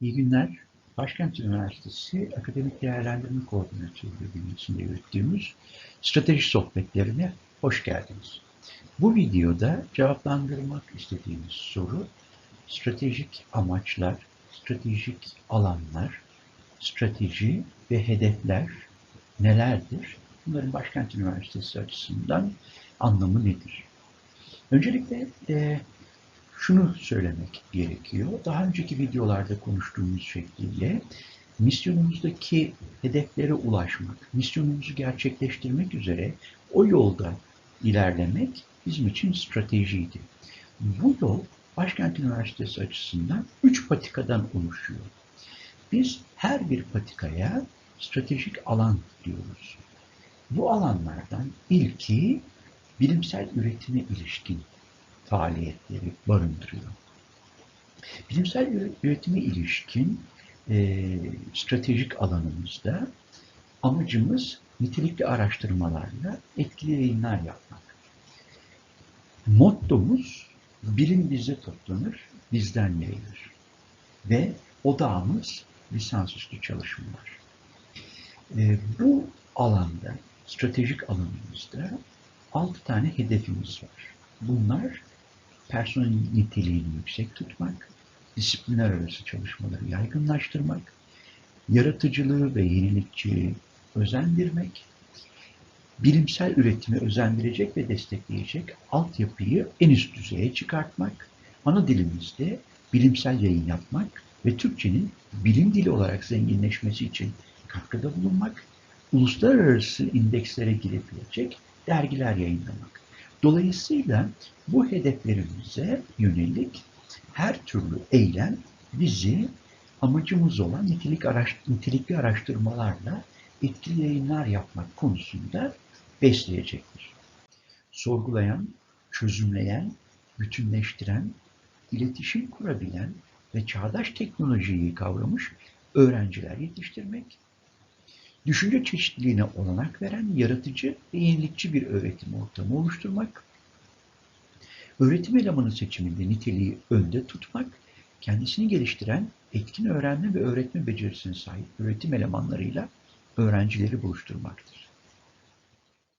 İyi günler. Başkent Üniversitesi Akademik Değerlendirme Koordinatörü bünyesinde yürüttüğümüz strateji sohbetlerine hoş geldiniz. Bu videoda cevaplandırmak istediğimiz soru stratejik amaçlar, stratejik alanlar, strateji ve hedefler nelerdir? Bunların Başkent Üniversitesi açısından anlamı nedir? Öncelikle e, şunu söylemek gerekiyor. Daha önceki videolarda konuştuğumuz şekliyle misyonumuzdaki hedeflere ulaşmak, misyonumuzu gerçekleştirmek üzere o yolda ilerlemek bizim için stratejiydi. Bu yol Başkent Üniversitesi açısından üç patikadan oluşuyor. Biz her bir patikaya stratejik alan diyoruz. Bu alanlardan ilki bilimsel üretime ilişkin faaliyetleri barındırıyor. Bilimsel üretime ilişkin e, stratejik alanımızda amacımız nitelikli araştırmalarla etkili yayınlar yapmak. Mottomuz bilim bizde toplanır, bizden yayılır. Ve odağımız lisansüstü çalışmalar. E, bu alanda, stratejik alanımızda altı tane hedefimiz var. Bunlar personel niteliğini yüksek tutmak, disiplinler arası çalışmaları yaygınlaştırmak, yaratıcılığı ve yenilikçiliği özendirmek, bilimsel üretimi özendirecek ve destekleyecek altyapıyı en üst düzeye çıkartmak, ana dilimizde bilimsel yayın yapmak ve Türkçenin bilim dili olarak zenginleşmesi için katkıda bulunmak, uluslararası indekslere girebilecek dergiler yayınlamak. Dolayısıyla bu hedeflerimize yönelik her türlü eylem bizi amacımız olan nitelik araş, nitelikli araştırmalarla etkili yayınlar yapmak konusunda besleyecektir. Sorgulayan, çözümleyen, bütünleştiren, iletişim kurabilen ve çağdaş teknolojiyi kavramış öğrenciler yetiştirmek, düşünce çeşitliliğine olanak veren yaratıcı ve yenilikçi bir öğretim ortamı oluşturmak, öğretim elemanı seçiminde niteliği önde tutmak, kendisini geliştiren etkin öğrenme ve öğretme becerisine sahip öğretim elemanlarıyla öğrencileri buluşturmaktır.